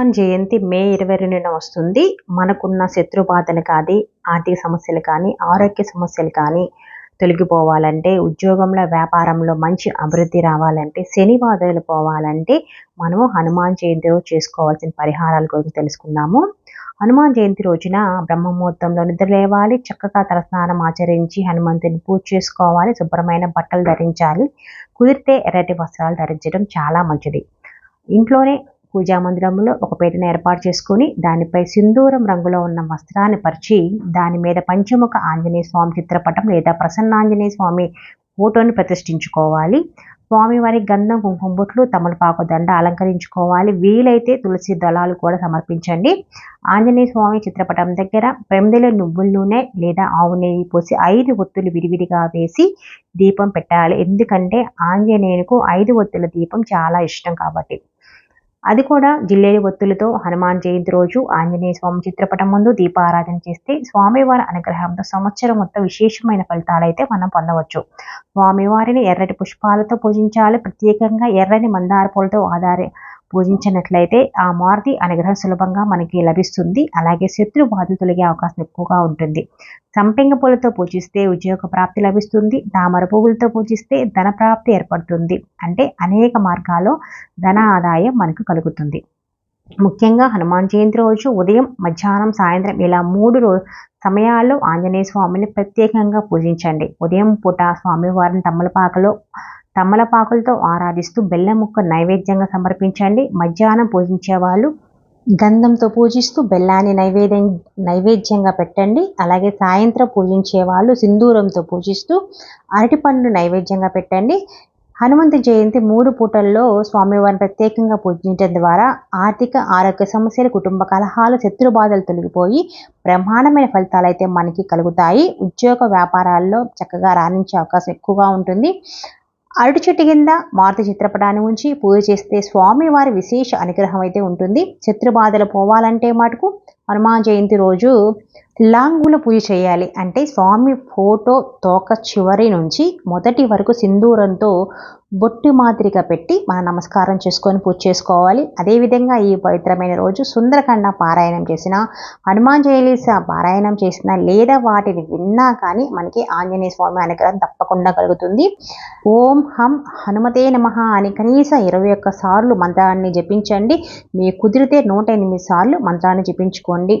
హనుమాన్ జయంతి మే ఇరవై రెండున వస్తుంది. మనకున్న శత్రు బాధలు కానీ ఆర్థిక సమస్యలు కానీ ఆరోగ్య సమస్యలు కానీ తొలగిపోవాలంటే ఉద్యోగంలో వ్యాపారంలో మంచి అభివృద్ధి రావాలంటే శని బాధలు పోవాలంటే మనము హనుమాన్ జయంతి రోజు చేసుకోవాల్సిన పరిహారాల గురించి తెలుసుకుందాము. హనుమాన్ జయంతి రోజున బ్రహ్మముహూర్తంలో నిద్ర లేవాలి చక్కగా తలస్నానం ఆచరించి హనుమంతుని పూజ చేసుకోవాలి శుభ్రమైన బట్టలు ధరించాలి కుదిరితే ఎర్రటి వస్త్రాలు ధరించడం చాలా మంచిది. ఇంట్లోనే పూజా మందిరంలో ఒక పీటను ఏర్పాటు చేసుకుని దానిపై సింధూరం రంగులో ఉన్న వస్త్రాన్ని పరిచి దాని మీద పంచముఖ ఆంజనేయ స్వామి చిత్రపటం లేదా ప్రసన్నాంజనేయ స్వామి ఫోటోని ప్రతిష్ఠించుకోవాలి. స్వామివారి గంధం కుంకుమ బొట్లు తమలపాకు దండ అలంకరించుకోవాలి. వీలైతే తులసి దళాలు కూడా సమర్పించండి. ఆంజనేయ స్వామి చిత్రపటం దగ్గర పెందెల నువ్వుల నూనె లేదా ఆవు నెయ్యి పోసి ఐదు ఒత్తులు విడివిడిగా వేసి దీపం పెట్టాలి. ఎందుకంటే ఆంజనేయునికి ఐదు ఒత్తుల దీపం చాలా ఇష్టం కాబట్టి. అది కూడా జిల్లేడి ఒత్తులతో హనుమాన్ జయంతి రోజు ఆంజనేయ స్వామి చిత్రపటం ముందు దీపారాధన చేస్తే స్వామివారి అనుగ్రహంతో సంవత్సరం మొత్తం విశేషమైన ఫలితాలు అయితే మనం పొందవచ్చు. స్వామివారిని ఎర్రటి పుష్పాలతో పూజించాలి. ప్రత్యేకంగా ఎర్రని మందార పూలతో ఆధార పూజించినట్లయితే ఆ మారుతి అనుగ్రహం సులభంగా మనకి లభిస్తుంది. అలాగే శత్రు బాధలు తొలగే అవకాశం ఎక్కువగా ఉంటుంది. సంపెంగ పూలతో పూజిస్తే ఉద్యోగ ప్రాప్తి లభిస్తుంది. తామర పువ్వులతో పూజిస్తే ధన ప్రాప్తి ఏర్పడుతుంది. అంటే అనేక మార్గాల్లో ధన ఆదాయం మనకు కలుగుతుంది. ముఖ్యంగా హనుమాన్ జయంతి రోజు ఉదయం మధ్యాహ్నం సాయంత్రం ఇలా మూడు రోజు సమయాల్లో ఆంజనేయ స్వామిని ప్రత్యేకంగా పూజించండి. ఉదయం పూట స్వామివారిని తమ్మలపాకలో తమ్మలపాకులతో ఆరాధిస్తూ బెల్లం ముక్క నైవేద్యంగా సమర్పించండి. మధ్యాహ్నం పూజించే వాళ్ళు గంధంతో పూజిస్తూ బెల్లాన్ని నైవేద్యం నైవేద్యంగా పెట్టండి. అలాగే సాయంత్రం పూజించే వాళ్ళు సింధూరంతో పూజిస్తూ అరటిపండు నైవేద్యంగా పెట్టండి. హనుమంత జయంతి మూడు పూటల్లో స్వామివారిని ప్రత్యేకంగా పూజించడం ద్వారా ఆర్థిక ఆరోగ్య సమస్యలు కుటుంబ కలహాలు శత్రు బాధలు తొలగిపోయి బ్రహ్మాండమైన ఫలితాలు అయితే మనకి కలుగుతాయి. ఉద్యోగ వ్యాపారాల్లో చక్కగా రాణించే అవకాశం ఎక్కువగా ఉంటుంది. అరటి చెట్టు కింద మారుతి చిత్రపటాన్ని ఉంచి పూజ చేస్తే స్వామివారి విశేష అనుగ్రహం అయితే ఉంటుంది. శత్రుబాధలు పోవాలంటే మటుకు హనుమాన్ జయంతి రోజు లాంగుల పూజ చేయాలి. అంటే స్వామి ఫోటో తోక చివరి నుంచి మొదటి వరకు సింధూరంతో బొట్టు మాదిరిగా పెట్టి మనం నమస్కారం చేసుకొని పూజ చేసుకోవాలి. అదేవిధంగా ఈ పవిత్రమైన రోజు సుందరకాండ పారాయణం చేసిన హనుమాన్ జయలీస పారాయణం చేసిన లేదా వాటిని విన్నా కానీ మనకి ఆంజనేయ స్వామి అనుగ్రహం తప్పకుండా కలుగుతుంది. ఓం హం హనుమతే నమ అని కనీసం ఇరవై ఒక్క సార్లు మంత్రాన్ని జపించండి. మీ కుదిరితే నూట ఎనిమిది సార్లు మంత్రాన్ని జపించుకోండి.